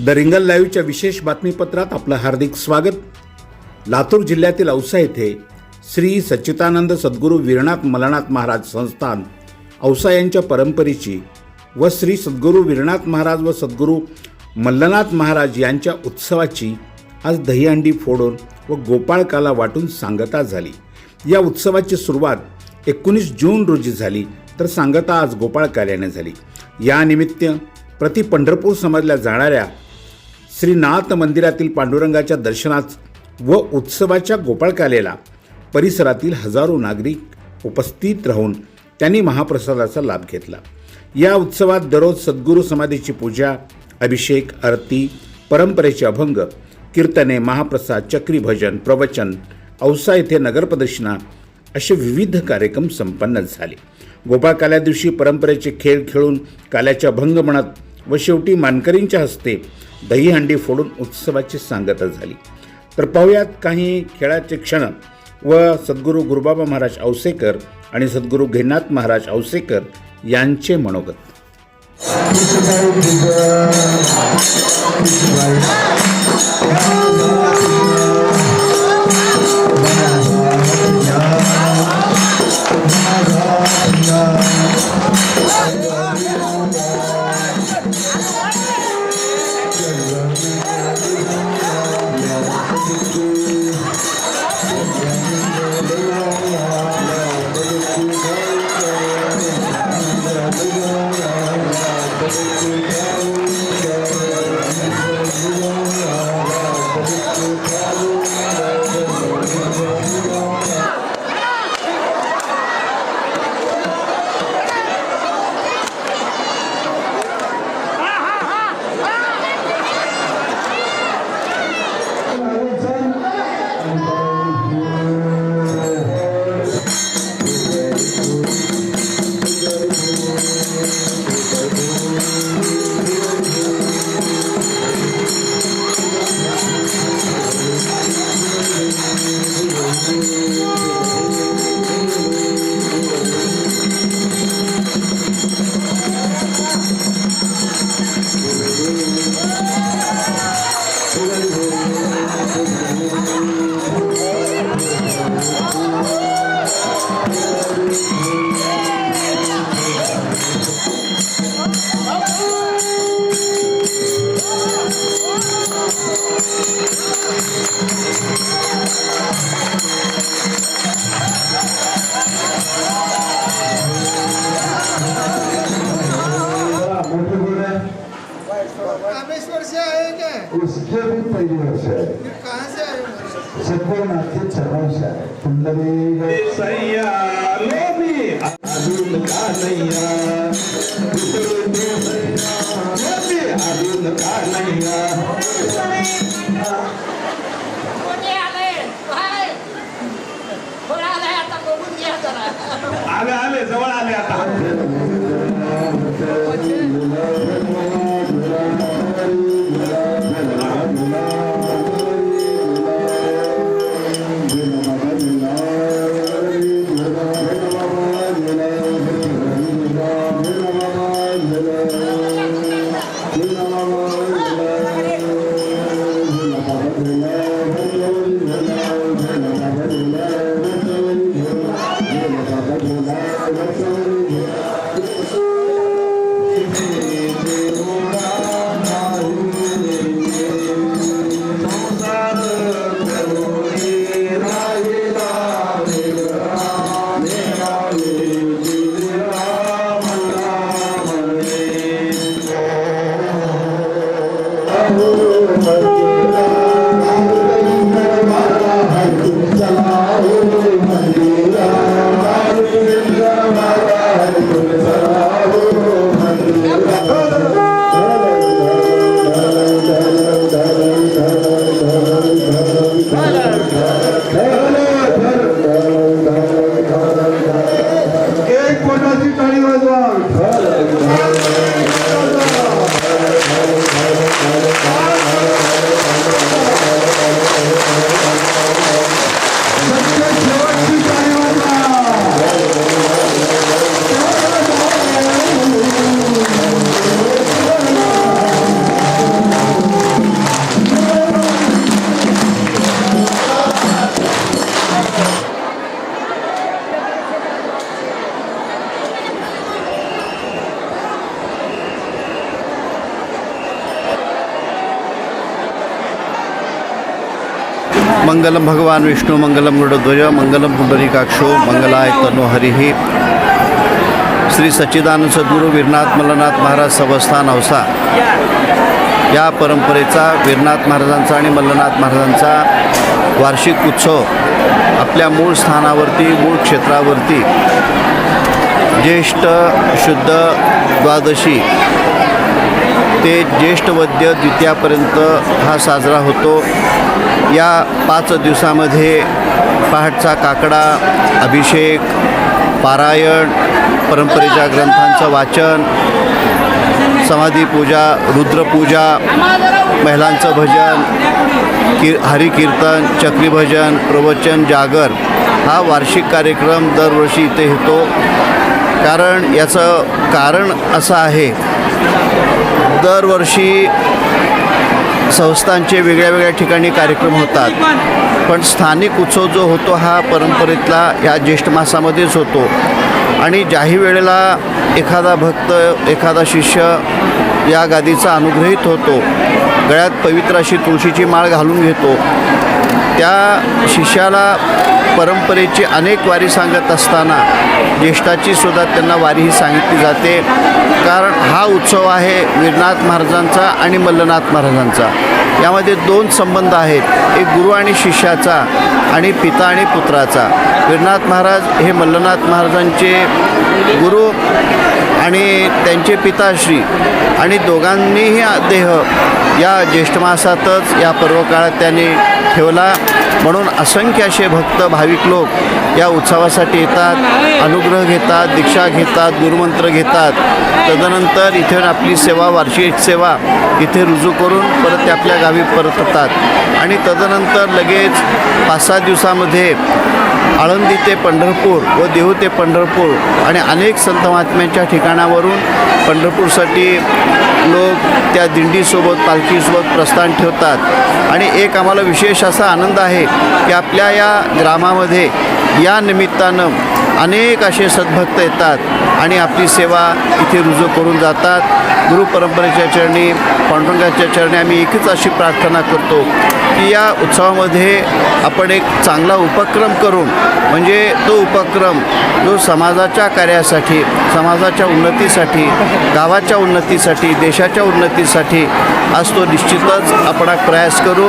The रिंगल लाईव्हच्या विशेष बातमीपत्रात आपलं हार्दिक स्वागत. लातूर जिल्ह्यातील औसा येथे श्री सच्चिदानंद सद्गुरू वीरनाथ मलनाथ महाराज संस्थान औसा यांच्या परंपरेची व श्री सद्गुरू वीरनाथ महाराज व सद्गुरू मल्लनाथ महाराज यांच्या उत्सवाची आज दहीहंडी फोडून व गोपाळकाला वाटून सांगता झाली. या उत्सवाची सुरुवात एकोणीस जून रोजी झाली तर सांगता आज गोपाळकाल्याने झाली. यानिमित्त प्रति पंढरपूर समजल्या जाणाऱ्या श्रीनाथ मंदिरातील पांडुरंगाच्या दर्शनात व उत्सवाच्या गोपाळकालेला परिसरातील हजारो नागरिक उपस्थित राहून त्यांनी महाप्रसादाचा लाभ घेतला. या उत्सवात दररोज सद्गुरू समाधीची पूजा अभिषेक आरती परंपरेचे अभंग कीर्तने महाप्रसाद चक्री भजन प्रवचन औसा येथे नगरप्रदक्षिणा असे विविध कार्यक्रम संपन्न झाले. गोपाळ काल्या दिवशी परंपरेचे खेळ खेळून काल्याच्या अभंग म्हणत व शेवटी मानकरींच्या हस्ते दहीहंडी फोडून उत्सवाची सांगता झाली. तर पाहुयात काही खेळाचे क्षण व सद्गुरू गुरुबाबा महाराज औसेकर आणि सद्गुरू घेनाथ महाराज औसेकर यांचे मनोगत. कामेश्वर से आए क्या उसके भी पहली वर्ष है। फिर कहाँ से आए? सद्गुरुनाथ के चरणों से है कुंडली सैया लोभी अजून का नैया का नैया। आले आले जवळ आले आता. एक कोणाची टाळी वाजवा. मंगलम भगवान विष्णु मंगलम गरुडध्वज मंगलम पुंडरीकाक्षो मंगलाय तनो हरिः। श्री सच्चिदानंद सद्गुरू वीरनाथ मल्लनाथ महाराज सवस्थान अवसा या परंपरेचा वीरनाथ महाराजांचा आणि मल्लनाथ महाराजांचा वार्षिक उत्सव आपल्या मूळ स्थानावरती मूळ क्षेत्रावरती ज्येष्ठ शुद्ध द्वादशी ते ज्येष्ठ वद्य द्वितीयापर्यंत हा साजरा होतो. या पाच दिवसामध्ये पहाटचा काकडा अभिषेक पारायण परंपरेच्या ग्रंथांचं वाचन समाधीपूजा रुद्रपूजा महिलांचं भजन की हरिकीर्तन चक्रीभजन प्रवचन जागर हा वार्षिक कार्यक्रम दरवर्षी इथे होतो. कारण याचं कारण असं आहे दरवर्षी संस्थांचे वेगळ्या वेगळ्या ठिकाणी कार्यक्रम होतात. पण स्थानिक उत्सव जो होतो हा परंपरेतला या ज्येष्ठ मासामध्येच होतो. आणि ज्याही वेळेला एखादा भक्त एखादा शिष्य या गादीचा अनुग्रहित होतो गळ्यात पवित्र अशी तुळशीची माळ घालून घेतो त्या शिष्याला परंपरेची अनेक वारी सांगत असताना ज्येष्ठाची सुद्धा त्यांना वारी ही सांगितली जाते. कारण हा उत्सव आहे वीरनाथ महाराजांचा आणि मल्लनाथ महाराजांचा. यामध्ये दोन संबंध आहेत. एक गुरु आणि शिष्याचा आणि पिता आणि पुत्राचा. वीरनाथ महाराज हे मल्लनाथ महाराजांचे गुरु आणि त्यांचे पिताश्री आणि दोघांनीही देह या ज्येष्ठ मासातच या पर्वकाळात त्यांनी ठेवला. म्हणून असंख्य असे भक्त भाविक लोक या उत्सवासाठी येतात अनुग्रह घेतात दीक्षा घेतात गुरुमंत्र घेतात. तदनंतर इथे आपली सेवा वार्षिक सेवा इथे रुजू करून परत ते आपल्या गावी परततात. आणि तदनंतर लगेच पाच सात दिवसामध्ये आळंदी ते पंढरपूर व देहू ते पंढरपूर आणि अनेक संत महात्म्यांच्या ठिकाणावरून पंढरपूरसाठी लोक त्या दिंडीसोबत पालखीसोबत प्रस्थान ठेवतात. आणि एक आम्हाला विशेष असा आनंद आहे की आपल्या या ग्रामामध्ये या निमित्तानं अनेक असे सद्भक्त येतात आणि आपली सेवा इथे रुजू करून जातात. गुरु परंपरेच्या चरणी पांडुरंगाच्या चरणी आम्ही एकच अशी प्रार्थना करतो की या उत्सवामध्ये आपण एक चांगला उपक्रम करून म्हणजे तो उपक्रम जो समाजाच्या कार्यासाठी समाजाच्या उन्नतीसाठी गावाच्या उन्नतीसाठी देशाच्या उन्नतीसाठी आज तो निश्चितच आपण प्रयास करू.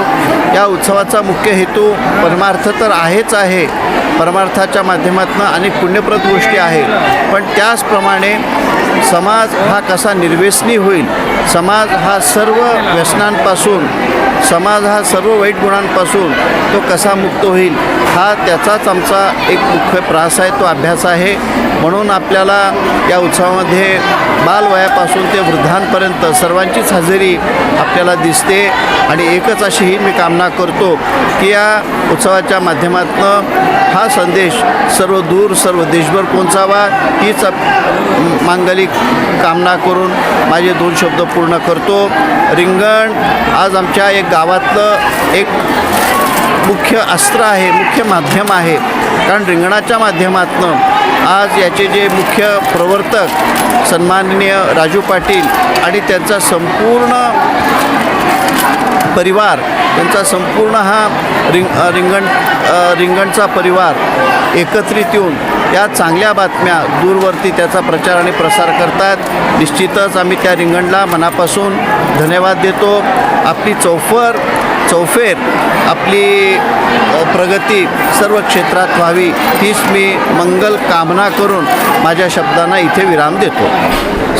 या उत्सवाचा मुख्य हेतू परमार्थ तर आहेच आहे. परमार्थाच्या माध्यमातून अनेक पुण्यप्रद गोष्टी आहे पण त्याचप्रमाणे समाज हा कसा निर्व्यसनी होईल समाज हा सर्व व्यसनांपासून समाज हा सर्व वाईट गुणांपासून तो कसा मुक्त होईल हा त्याचाच आमचा एक मुख्य प्रास आहे तो अभ्यास आहे. म्हणून आपल्याला या उत्सवामध्ये बालवयापासून ते वृद्धांपर्यंत सर्वांचीच हजेरी आपल्याला दिसते आणि एकच अशीही मी कामना करतो की या उत्सवाच्या माध्यमातून हा संदेश सर्व दूर सर्व देशभर पोहोचावा हीच मांगलिक कामना करून माझे दोन शब्द पूर्ण करतो. रिंगण आज आमच्या एक गावातलं एक मुख्य अस्त्र आहे मुख्य माध्यम आहे. कारण रिंगणाच्या माध्यमातून आज याचे जे मुख्य प्रवर्तक सन्माननीय राजू पाटील आणि त्यांचा संपूर्ण परिवार त्यांचा संपूर्ण हा रिंग रिंगण रिंगणचा परिवार एकत्रित येऊन या चांगल्या बातम्या दूरवरती त्याचा प्रचार आणि प्रसार करतात. निश्चितच आम्ही त्या रिंगणला मनापासून धन्यवाद देतो. आपली चौफर चौफेर आपली प्रगती सर्व क्षेत्रात व्हावी हीच मी मंगल कामना करून माझ्या शब्दांना इथे विराम देतो.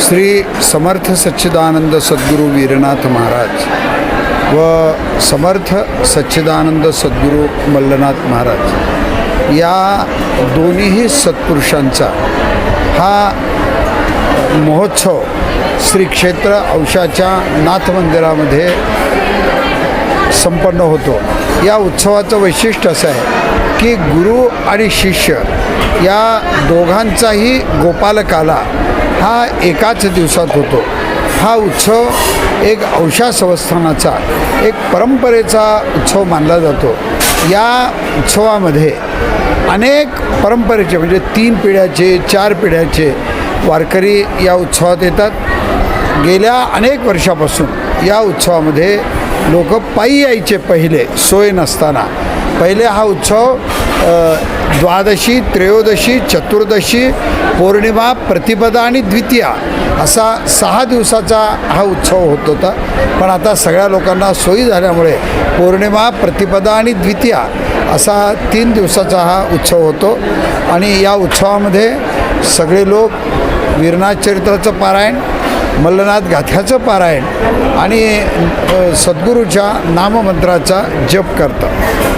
श्री समर्थ सच्चिदानंद सद्गुरू वीरनाथ महाराज. व समर्थ सच्चिदानंद सद्गुरू मल्लनाथ महाराज. या दोन्हीही सत्पुरुषांचा हा महोत्सव श्री क्षेत्र अंशाच्या नाथ मंदिरामध्ये संपन्न होतो. या उत्सवाचं वैशिष्ट्य असं आहे की गुरु आणि शिष्य या दोघांचाही गोपालकाला हा एकाच दिवसात होतो. हा उत्सव एक औषा संस्थानाचा एक परंपरेचा उत्सव मानला जातो. या उत्सवामध्ये अनेक परंपरेचे म्हणजे तीन पिढ्याचे चार पिढ्याचे वारकरी या उत्सवात येतात. गेल्या अनेक वर्षापासून या उत्सवामध्ये लोक पायी यायचे पहिले सोय नसताना. पहिले हा उत्सव द्वादशी त्रयोदशी चतुर्दशी पौर्णिमा प्रतिपदा आणि द्वितीया असा सहा दिवसाचा हा उत्सव होत होता. पण आता सगळ्या लोकांना सोयी झाल्यामुळे पौर्णिमा प्रतिपदा आणि द्वितीया असा तीन दिवसाचा हा उत्सव होतो. आणि या उत्सवामध्ये सगळे लोक वीरनाथ चरित्राचं पारायण मल्लनाथ गाथ्याचं पारायण आणि सद्गुरूच्या नाममंत्राचा जप करतात.